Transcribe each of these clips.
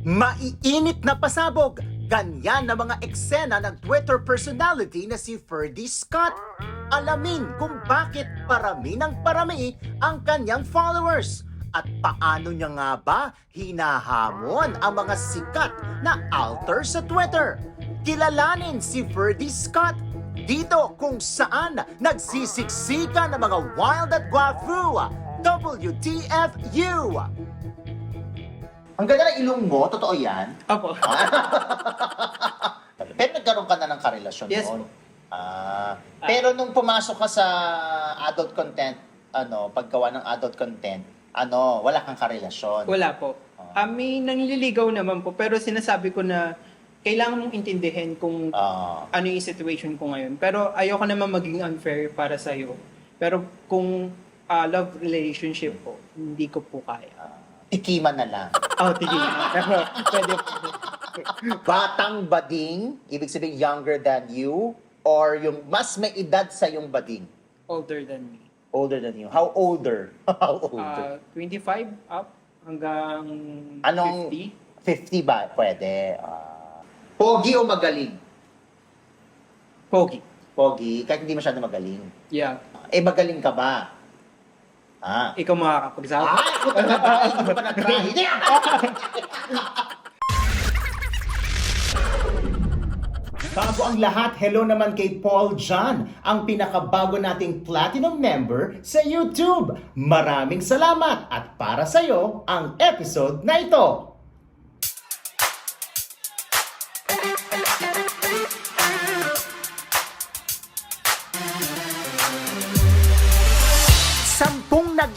Maiinit na pasabog, ganyan na mga eksena ng Twitter personality na si Ferdy Scott. Alamin kung bakit parami ng parami ang kanyang followers at paano niya nga ba hinahamon ang mga sikat na alter sa Twitter. Kilalanin si Ferdy Scott dito kung saan nagsisiksika ng mga wild at guafu. WTFU! Ang ganda ng ilong mo, totoo yan? Opo. Pero nagkaroon ka na ng karelasyon Yes noon? po. Ah, pero nung pumasok ka sa adult content, ano, paggawa ng adult content, ano, wala kang karelasyon. Wala po. Ah. Kami nanliligaw naman po, pero sinasabi ko na kailangan mong intindihin kung Ah, ano yung situation ko ngayon. Pero ayoko naman maging unfair para sa'yo. Pero kung ah, love relationship po, hindi ko po kaya. ah, tikiman na lang. Oh, tigil. Pero pwede. Batang bading, ibig sabihin younger than you, or yung mas may edad sa yung bading? Older than me. Older than you. How older? How older? Ah, 25 up hanggang Anong- 50. 50 ba? Pwede. Ah, pogi o magaling? Pogi. Pogi, kahit hindi masyado magaling. Yeah. Eh, magaling ka ba? Ah. Ikaw makakapagsabi. Ay, ako talaga. Ko pa. Hindi Bago ang lahat, hello naman kay Paul John, ang pinakabago nating platinum member sa YouTube. Maraming salamat at para sa'yo ang episode na ito.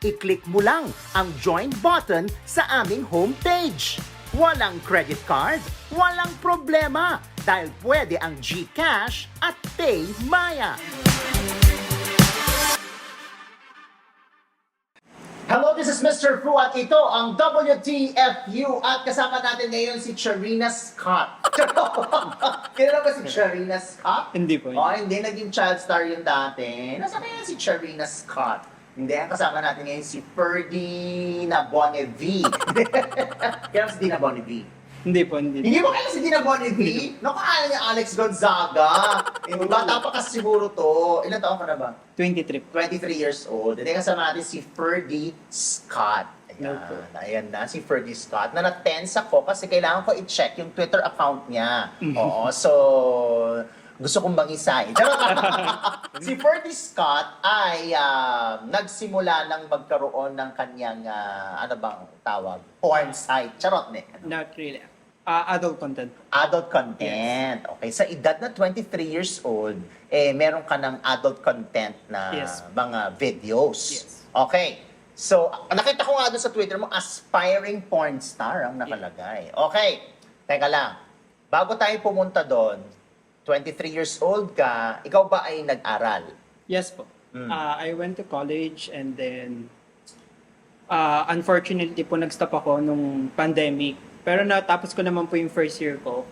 I-click mo lang ang join button sa aming homepage. Walang credit card, walang problema dahil pwede ang GCash at PayMaya. Hello, this is Mr. Fu at ito ang WTFU at kasama natin ngayon si Charina Scott. Kilala ba si Charina Scott? Hindi po. Oh, hindi. Naging child star yun dati. Nasaan na yan si Charina Scott? Hindi, ang kasama natin ngayon si Ferdy na Bonnevie. Kaya si Dina Bonnevie. Hindi po, hindi. Hindi mo kaya si Dina Bonnevie? Naku, ayaw niya Alex Gonzaga. Eh, bata pa kasi siguro to. Ilan taon ka na ba? 23 po. 23 years old. Hindi kasama natin si Ferdy Scott. Ayan, Opo. ayan na, si Ferdy Scott. Na na-tense ako kasi kailangan ko i-check yung Twitter account niya. Oo, so gusto kong bangisay. Charot! si Ferdy Scott ay ah, nagsimula ng magkaroon ng kanyang, ah, ano bang tawag? Porn site. Charot, ne? Not really. Ah, adult content. Adult content. Okay, sa edad na 23 years old, eh meron ka ng adult content na Yes. mga videos. Yes. Okay. So, ah, nakita ko nga doon sa Twitter mo, aspiring porn star ang nakalagay. Okay. Teka lang. Bago tayo pumunta doon, 23 years old ka, ikaw ba ay nag-aral? Yes po. Mm. Ah, I went to college and then ah, unfortunately po nag-stop ako nung pandemic. Pero natapos ko naman po yung first year ko.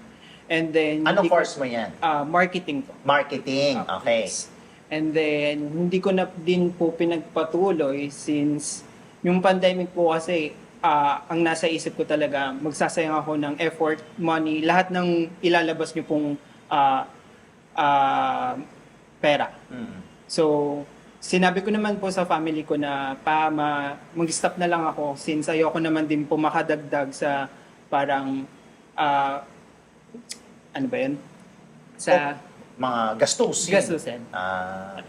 And then Anong hindi ko- course mo yan? Ah, marketing po. Marketing. Ah, Okay. yes. And then hindi ko na din po pinagpatuloy since yung pandemic po kasi ah, ang nasa isip ko talaga magsasayang ako ng effort, money, lahat ng ilalabas niyo pong ah, ah, pera. Mm. So, sinabi ko naman po sa family ko na pa ma, mag-stop na lang ako since ayoko naman din po makadagdag sa parang ah, ano ba yun? sa Mga gastusin. gastusin. Ah,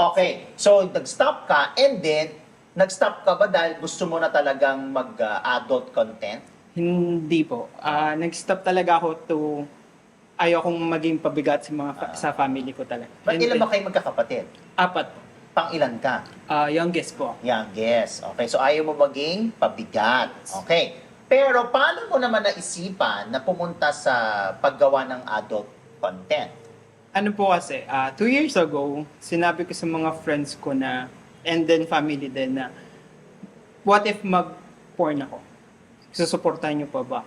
okay. So, nag-stop ka and then, nag-stop ka ba dahil gusto mo na talagang mag-adult content? Hindi po. Ah, nag-stop talaga ako to ayokong maging pabigat sa mga fa- Ah. sa family ko talaga. Ba't And ilan ba kayo magkakapatid? Apat po. Pang ilan ka? Ah, youngest po. Youngest. Okay, so ayaw mo maging pabigat. Okay. Pero paano mo naman naisipan na pumunta sa paggawa ng adult content? Ano po kasi, ah, two years ago, sinabi ko sa mga friends ko na, and then family din na, what if mag-porn ako? Susuportahan niyo pa ba?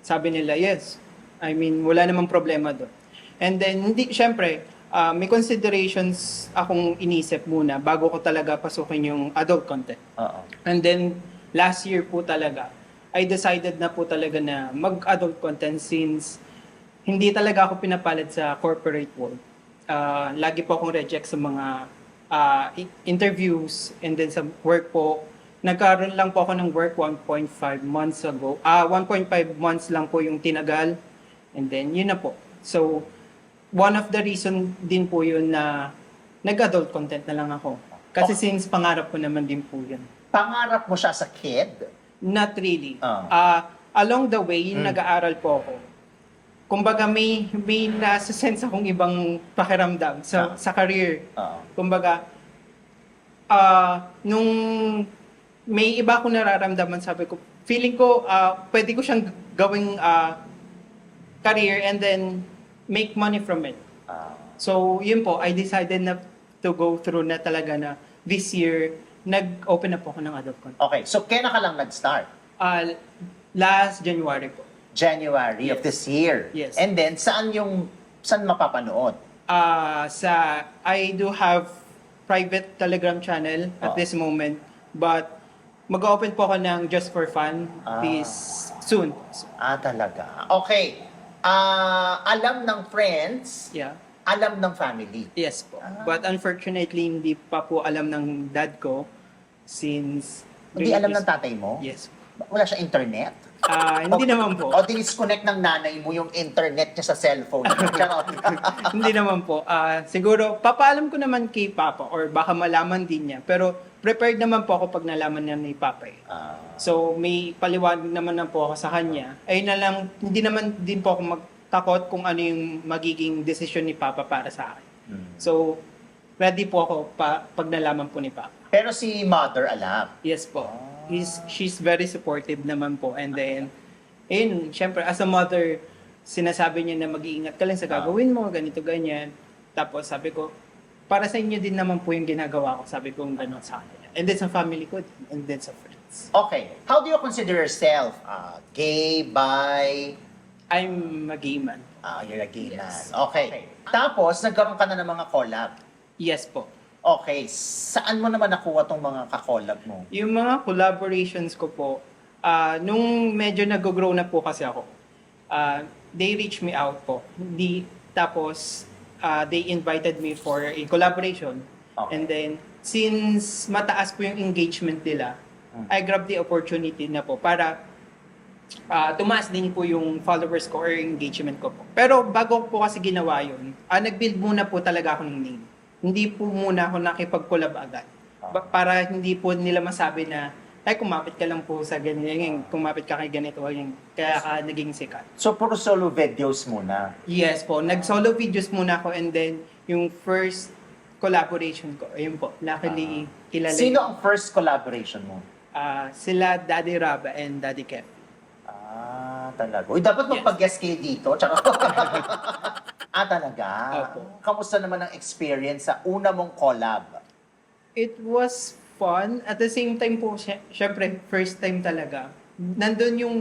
Sabi nila, yes. I mean, wala namang problema doon. And then, hindi, syempre, ah, may considerations akong inisip muna bago ko talaga pasukin yung adult content. Oo. And then, last year po talaga, I decided na po talaga na mag-adult content since hindi talaga ako pinapalad sa corporate world. Ah, lagi po akong reject sa mga i- interviews and then sa work po. Nagkaroon lang po ako ng work 1.5 months ago. Ah, 1.5 months lang po yung tinagal. And then, yun na po. So, one of the reason din po yun na nag-adult content na lang ako. Kasi Okay. since pangarap ko naman din po yun. Pangarap mo siya sa kid? Not really. Ah. Ah, along the way, Hmm. nag-aaral po ako. Kumbaga may may nasa sense akong ibang pakiramdam Ah. sa sa career. Oo. Kumbaga ah nung may iba akong nararamdaman, sabi ko, feeling ko ah, pwede ko siyang gawing ah, career and then make money from it. Ah. So, yun po, I decided na to go through na talaga na this year, nag-open up ako ng adult content. okay, so kailan ka lang nag-start? Ah, last January po. January of Yes. this year. Yes. And then, saan yung, saan mapapanood? Ah, sa I do have private Telegram channel at Oh. this moment, but mag-open po ako ng Just for Fun Ah. is soon. Ah, talaga. Okay. Ah, alam ng friends, Yeah. alam ng family. Yes po. Ah. But unfortunately, hindi pa po alam ng dad ko since Hindi alam ng tatay mo? Yes. Wala siya internet? Ah, hindi O- naman po. O dinisconnect ng nanay mo yung internet niya sa cellphone. Charot. hindi naman po. Ah, siguro, papaalam ko naman kay Papa or baka malaman din niya. Pero prepared naman po ako pag nalaman niya ni Papa eh. Ah, So, may paliwanag naman na po ako sa kanya. Ayun na lang, hindi naman din po ako magtakot kung ano yung magiging desisyon ni Papa para sa akin. hmm. So, ready po ako pa, pag nalaman po ni Papa. Pero si mother alam. Yes po. He's, she's very supportive naman po. And then, ayun, syempre, as a mother, sinasabi niya na mag-iingat ka lang sa gagawin mo, ganito, ganyan. Tapos sabi ko, para sa inyo din naman po yung ginagawa ko. Sabi ko gano'n sa kanila. And then sa family ko, and then sa friends. Okay. How do you consider yourself? Ah, gay, bi? I'm a gay man. Ah, you're a gay Yes. man. Okay. Tapos, nagkaroon ka na ng mga collab. Yes po. Okay. Saan mo naman nakuha tong mga ka-collab mo? Yung mga collaborations ko po, ah, nung medyo nag-grow na po kasi ako, ah, they reached me out po. Di, tapos, ah, they invited me for a collaboration. Okay. And then, since mataas po yung engagement nila, Hmm. I grabbed the opportunity na po para ah, tumaas din po yung followers ko or engagement ko po. Pero bago ko po kasi ginawa yun, ah, nag-build muna po talaga ako ng name. Hindi po muna ako nakipag-collab agad. Ba- para hindi po nila masabi na, ay, kumapit ka lang po sa ganyan, kumapit ka kay ganito, ganyan, kaya ka naging sikat. So, puro solo videos muna. Yes po, nag-solo videos muna ako and then yung first collaboration ko, ayun po, luckily, kilala Sino ang first collaboration mo? Ah, sila Daddy Raba and Daddy Kev. Ah, talaga. Uy, dapat Yes. magpag-guest kayo dito. Charot. ah, talaga? Opo. Kamusta naman ang experience sa una mong collab? It was fun. At the same time po, sy- syempre, first time talaga. Nandun yung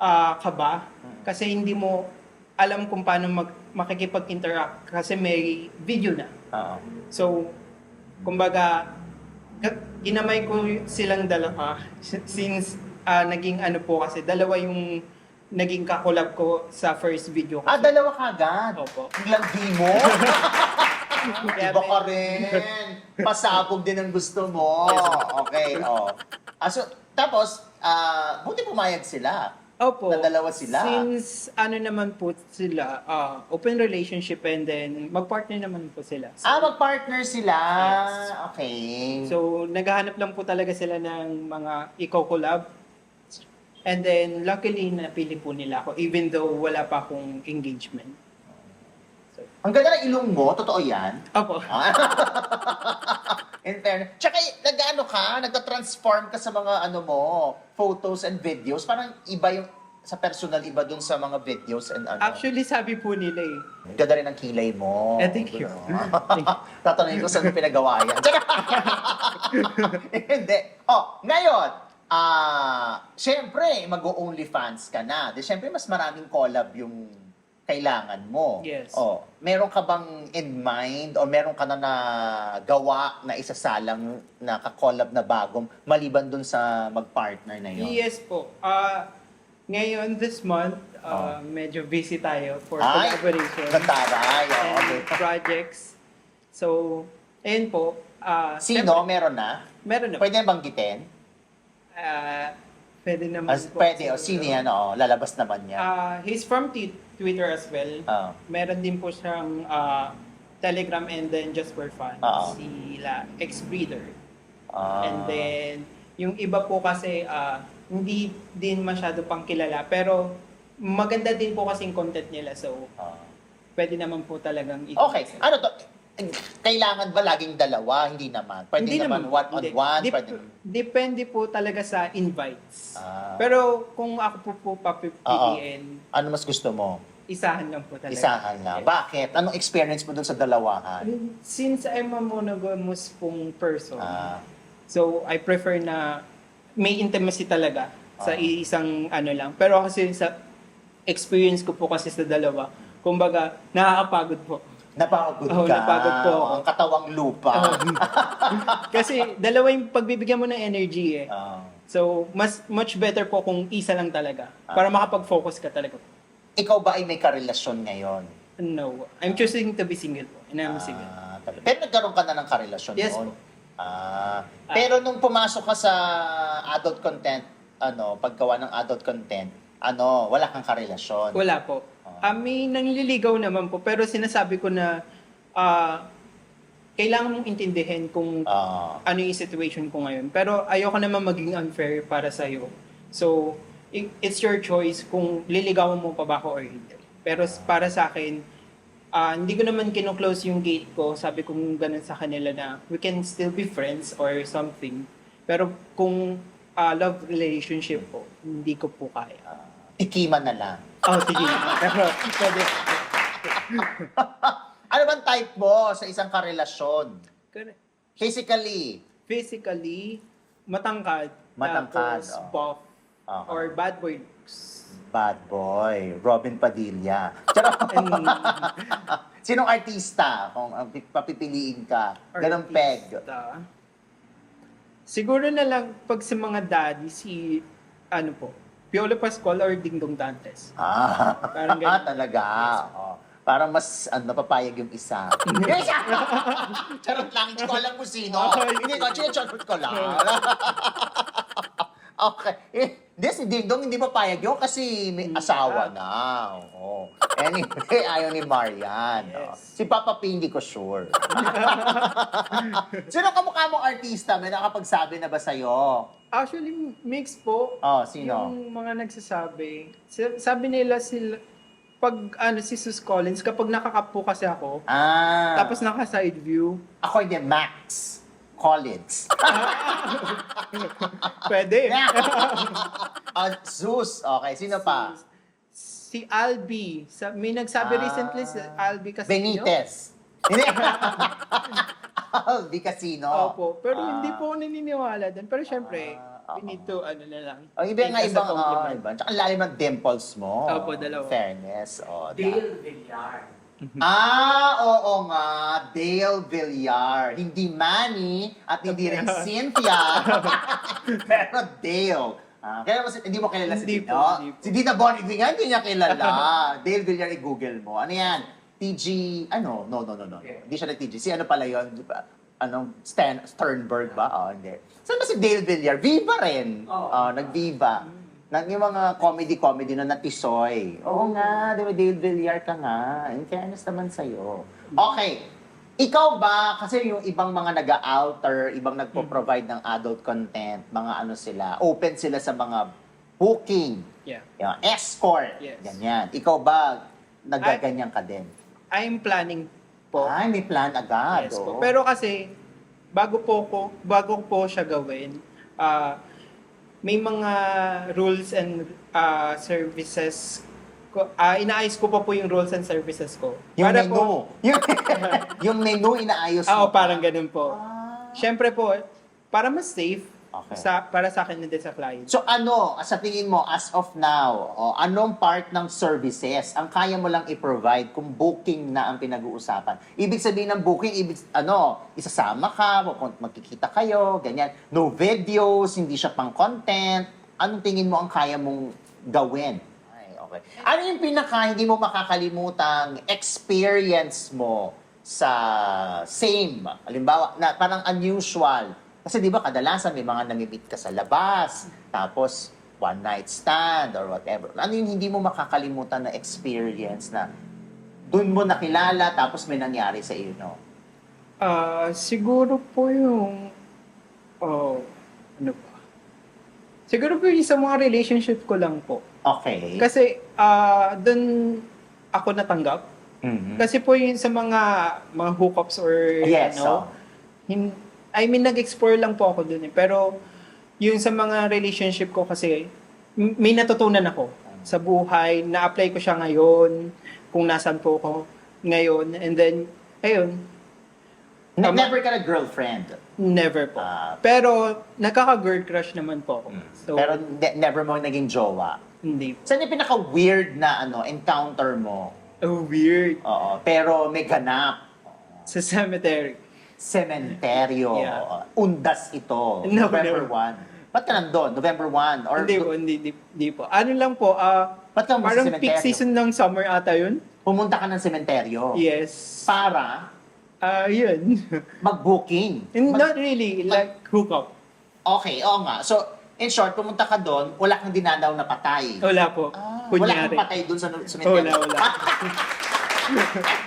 ah, kaba. Kasi hindi mo alam kung paano mag, makikipag-interact. Kasi may video na. Oo. So, kumbaga, ga- ginamay ko silang dalawa. Since ah, naging ano po kasi, dalawa yung naging kakulab ko sa first video ko. Ah, dalawa ka agad. Opo. Biglang di mo. Iba ka rin. Pasabog din ang gusto mo. Okay, oh. Ah, so, tapos, ah, buti pumayag sila. Opo. Na dalawa sila. Since ano naman po sila, ah, open relationship and then mag-partner naman po sila. So, Ah, mag-partner sila. Yes. Okay. So, naghahanap lang po talaga sila ng mga eco-collab. And then, luckily, napili po nila ako even though wala pa akong engagement. So, Ang ganda ng ilong mo, totoo yan? opo. Ah. In fairness. Tsaka, nag-ano ka, nagta-transform ka sa mga ano mo, photos and videos. Parang iba yung, sa personal, iba dun sa mga videos and ano. Actually, sabi po nila eh. Ang Ganda rin ang kilay mo. Eh, thank you. Tatanungin ko saan mo pinagawa yan. Tsaka- Hindi. Oh, ngayon, ah, syempre, mag-OnlyFans ka na. Di syempre, mas maraming collab yung kailangan mo. Yes. Oh, meron ka bang in mind o meron ka na na gawa na isasalang na ka-collab na bagong maliban dun sa mag-partner na yun? Yes po. Ah, ngayon, this month, ah, medyo busy tayo for Oh. Ay, collaboration Nataray. Oh, and okay. projects. So, ayun po. ah, Sino? Meron na? Meron na. Pwede na banggitin? Ah, pwede naman As, po. pwede. O, sino yan? Oo, lalabas naman yan. Ah, he's from T- Twitter as well. Oo. Meron din po siyang ah, Telegram and then just for fun. Oo. Sila ex-breeder. Ah. And then, yung iba po kasi, ah, hindi din masyado pang kilala. Pero, maganda din po kasing content nila. So, Ah. pwede naman po talagang i- Okay. Ano to? Kailangan ba laging dalawa? Hindi naman. Pwede Hindi naman naman. one on Hindi. one. Dep- Pwede. Depende po talaga sa invites. Ah. Pero, kung ako po po papipiliin, ano mas gusto mo? isahan lang po talaga. Isahan lang. Yes. Bakit? Anong experience mo dun sa dalawahan? Since I'm a monogamous pong person, Ah. so I prefer na may intimacy talaga sa Ah. isang ano lang. Pero kasi sa experience ko po kasi sa dalawa, kumbaga, nakakapagod po. Napagod Oo, ka. napagod po ako. Ang katawang lupa. kasi dalawa yung pagbibigyan mo ng energy eh. Ah. So, mas much better po kung isa lang talaga. Ah. Para makapag-focus ka talaga. ikaw ba ay may karelasyon ngayon? No, I'm choosing to be single po. And I'm single. Ah, talaga. Pero nagkaroon ka na ng karelasyon Yes noon? po. Ah. Ah. Pero nung pumasok ka sa adult content, ano, paggawa ng adult content, ano, wala kang karelasyon. Wala po. Ah, may nangliligaw naman po, pero sinasabi ko na ah, kailangan mong intindihin kung Ah. ano yung situation ko ngayon. Pero ayoko naman maging unfair para sa'yo. So, it's your choice kung liligawan mo pa ba ako or hindi. Pero para sa akin, ah, hindi ko naman kino-close yung gate ko. Sabi ko ganun sa kanila na we can still be friends or something. Pero kung ah, love relationship po, hindi ko po kaya. Ah, tikiman na lang. Oh, sige. Pero pwede. Ano bang type mo sa isang karelasyon? Correct. Physically. Physically, matangkad. Matangkad, Tapos oh. buff. Ah, Or bad boy looks. bad boy. Robin Padilla. And Sinong artista kung ang pi- papipiliin ka? Ganong peg. Siguro na lang pag sa mga daddy, si, ano po, Piolo Pascual or Dingdong Dantes. Ah, Parang ganun. talaga. Oh. Parang mas ano, napapayag yung isa. Yes! Charot lang, hindi ko alam kung sino. Hindi ko, charot ko lang. okay. Eh, Hindi, si Dingdong hindi papayag yun kasi may Hmm. asawa na. Oo. Anyway, ayaw ni Marian. Oh. Yes. Si Papa P, hindi ko sure. sino kamukha mong artista? May nakapagsabi na ba sa'yo? Actually, mix po. Oh, sino? Yung mga nagsasabi. Sa- Sabi nila sila, pag ano si Sus Collins, kapag nakakapo kasi ako, Ah. tapos naka-side view, Ako hindi, Max Collins. pwede. Ah, Zeus. Okay, sino pa? Si Albi. Sa, may nagsabi Ah. recently si Albi kasi. Benitez. Hindi. Albi Casino. Opo. Pero Ah. hindi po ako naniniwala doon. Pero syempre, Ah, we need to, ano na lang. Oh, iba nga take as a ibang, oh, compliment. iba. Tsaka lalim ng dimples mo. Opo, dalawa. Fairness. Oh, da- Dale Villar. Ah, oo nga. Dale Villar. Hindi Manny at hindi rin Cynthia. Pero Dale. Ah, kaya mas, hindi mo kilala si Hindi Dino? po, hindi po. Si Dina Bonnevie nga, hindi niya kilala. Dale Villar, i-google mo. Ano yan? TG, ano? No, no, no, no. no. Yeah. Hindi siya nag-TG. Si ano pala yun? Di ba? Anong, Stan, Sternberg ba? Oh, hindi. Saan ba si Dale Villar? Viva rin. Oo. Oh, nag-Viva. Nang yung mga comedy-comedy na natisoy. Oo nga, di ba, David Villar ka nga. In fairness naman sa'yo. Okay. Ikaw ba, kasi yung ibang mga nag-alter, ibang nagpo-provide ng adult content, mga ano sila, open sila sa mga booking, Yeah. yung escort, Yes. ganyan. Ikaw ba, nagaganyan ka din? I'm planning po. Ay, may plan agad. Yes oh. po. Pero kasi, bago po ko, bago po siya gawin, ah, may mga rules and ah, services ko, ah, inaayos ko pa po yung rules and services ko. yung Para menu, po, yung, yung menu inaayos ah, mo oh, parang pa. ganun po. Ah. Siyempre po, para mas safe, Okay. sa, para sa akin din sa client. So ano, sa tingin mo, as of now, o, anong part ng services ang kaya mo lang i-provide kung booking na ang pinag-uusapan? Ibig sabihin ng booking, ibig, ano, isasama ka, magkikita kayo, ganyan. No videos, hindi siya pang content. Anong tingin mo ang kaya mong gawin? Ay, okay. Ano yung pinaka hindi mo makakalimutang experience mo sa same, halimbawa, na parang unusual. Kasi di ba kadalasan may mga namimit ka sa labas, tapos one night stand or whatever. Ano yung hindi mo makakalimutan na experience na doon mo nakilala tapos may nangyari sa iyo, no? Ah, siguro po yung oh, ano ba? Siguro po yung sa mga relationship ko lang po. Okay. Kasi ah doon ako natanggap. Mhm. Kasi po yung sa mga mga hookups or Yes, oh. ano, hin- I mean nag-explore lang po ako doon eh. Pero yung sa mga relationship ko kasi may natutunan ako sa buhay, na-apply ko siya ngayon, kung nasan po ako ngayon, and then, ayun, Ne- Tama. Never ka na girlfriend. never po. Ah. Pero, nakaka-girl crush naman po ako. So, Pero ne- never mo naging jowa. hindi. Saan yung pinaka-weird na ano encounter mo? Oh, weird. Oo, pero may ganap. Sa cemetery. Sementeryo. Yeah. Undas ito. No, November no. 1. Ba't ka nandun? November 1? Or hindi po, hindi, hindi, hindi po. Ano lang po, ah, Ba't ka mo sa parang peak season ng summer ata yun. Pumunta ka ng sementeryo. Yes. Para Ah, yun. mag-booking. And Mag- not really, like, hookup. okay, oo nga. So, in short, pumunta ka doon, wala kang dinadaw na patay. Wala po. Ah, wala Kunyari. kang patay doon sa sementeryo. Wala, wala.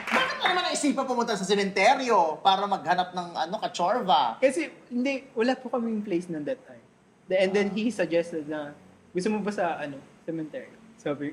Bakit mo naman naisipan pumunta sa sementeryo para maghanap ng ano, kachorva? Kasi, hindi, wala po kaming place ng that time. The- And then he suggested na, gusto mo ba sa, ano, cemetery? Sabi,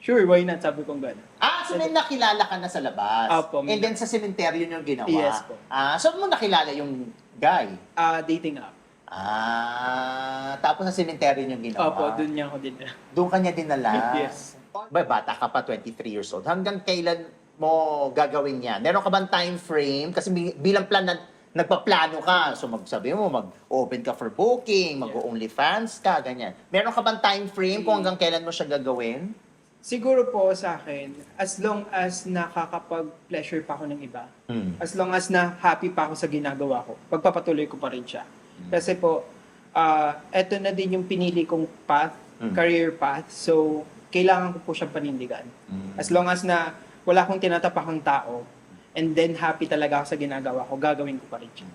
sure, why not? Sabi kong gano'n. Ah, so may nakilala ka na sa labas. Apo, may- And then sa sementeryo yung ginawa. Yes po. Ah, so mo nakilala yung guy. Ah, dating app. Ah, tapos sa sementeryo yung ginawa. Opo, dun niya ako din. Doon kanya dinala. Yes. Ba, bata ka pa, 23 years old. Hanggang kailan mo gagawin yan? Meron ka bang time frame? Kasi bi- bilang plan na nagpaplano ka. So magsabi mo, mag-open ka for booking, mag-OnlyFans ka, ganyan. Meron ka bang time frame kung hanggang kailan mo siya gagawin? Siguro po sa akin, as long as nakakapag-pleasure pa ako ng iba, Hmm. as long as na happy pa ako sa ginagawa ko, pagpapatuloy ko pa rin siya. Kasi po, ah eto na din yung pinili kong path, Mm. career path. So, kailangan ko po siyang panindigan. Mm. As long as na wala akong tinatapakang tao, and then happy talaga ako sa ginagawa ko, gagawin ko pa rin siya.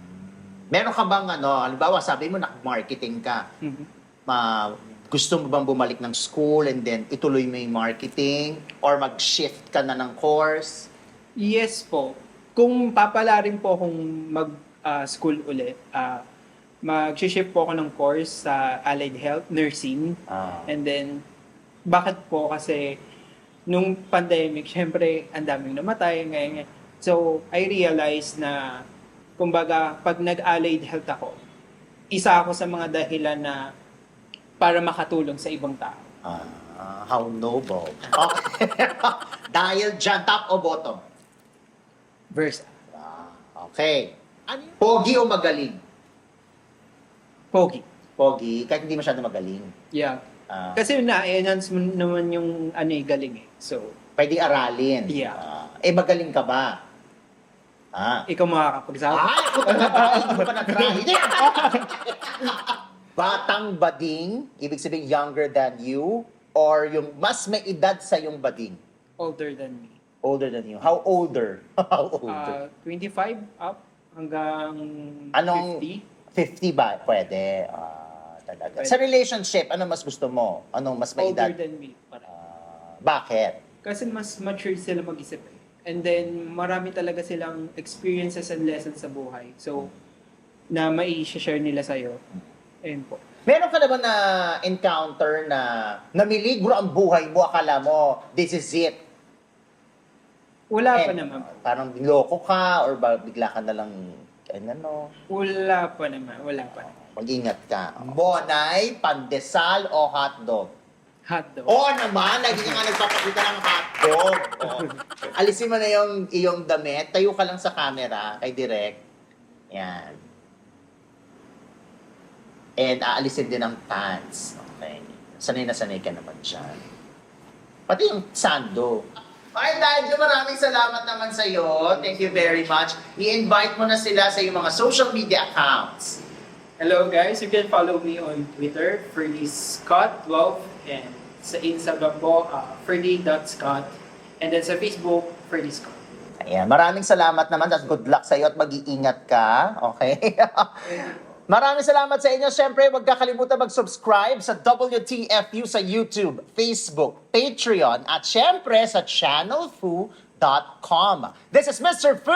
Meron ka bang ano, halimbawa sabi mo nag-marketing ka, Mhm. ma gusto mo bang bumalik ng school and then ituloy mo yung marketing or mag-shift ka na ng course? Yes po. Kung papala rin po akong mag-school ulit, ah mag-shift po ako ng course sa Allied Health, Nursing. Ah. And then, bakit po? Kasi, nung pandemic, syempre, ang daming namatay. Ngayon, so, I realized na, kumbaga, pag nag-allied health ako, isa ako sa mga dahilan na para makatulong sa ibang tao. Ah, how noble. Okay. Dahil dyan, top o bottom? Versa. Ah, okay. Ano yun? Pogi o magaling? Pogi. Pogi, kahit hindi masyado magaling. Yeah. Ah, Kasi na-enhance mo naman yung ano eh, galing eh. So, pwede aralin. Yeah. Ah, eh, magaling ka ba? Ah. ikaw makakapagsabi. Ay, ako talaga. Hindi ko pa na-try. Batang bading, ibig sabihin younger than you, or yung mas may edad sa yung bading? Older than me. Older than you. How older? How older? Uh, 25 up hanggang Anong- 50. 50 ba? Pwede. Ah, Talaga. Sa relationship, ano mas gusto mo? Anong mas may Older edad? than me. Parang. Bakit? Kasi mas mature sila mag-isip eh. And then, marami talaga silang experiences and lessons sa buhay. So, na mai-share nila sa'yo. Ayun po. Meron ka na ba na encounter na namiligro ang buhay mo, akala mo, this is it? Wala pa And, naman. Parang loko ka or ba, bigla ka na lang, ano, Wala pa naman. Wala pa. mag-ingat ka. Bonay, pandesal o hotdog? Hotdog. Oo naman, lagi ka nga nagpapakita ng hotdog. Oh. Alisin mo na yung iyong damit, tayo ka lang sa camera, kay Direk. Yan. And aalisin din ang pants. Okay. Sanay na sanay ka naman dyan. Pati yung sando. Okay, dahil dyan, maraming salamat naman sa iyo. Thank you very much. I-invite mo na sila sa iyong mga social media accounts. Hello guys, you can follow me on Twitter, FerdyScott12, and sa Instagram po, uh, Ferdy.Scott, and then sa Facebook, Ferdy Scott. Ayan, maraming salamat naman at good luck sa iyo at mag-iingat ka. Okay? maraming salamat sa inyo. Siyempre, huwag kakalimutan mag-subscribe sa WTFU sa YouTube, Facebook, Patreon, at siyempre sa channelfu.com. This is Mr. Fu,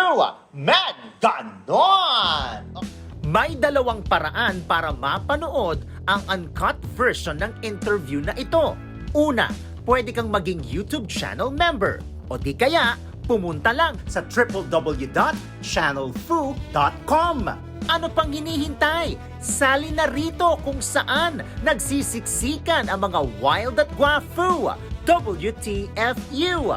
Mad Ganon! May dalawang paraan para mapanood ang uncut version ng interview na ito. Una, pwede kang maging YouTube channel member. O di kaya, pumunta lang sa www.channelfu.com. Ano pang hinihintay? Sali na rito kung saan nagsisiksikan ang mga wild at guafu. WTFU.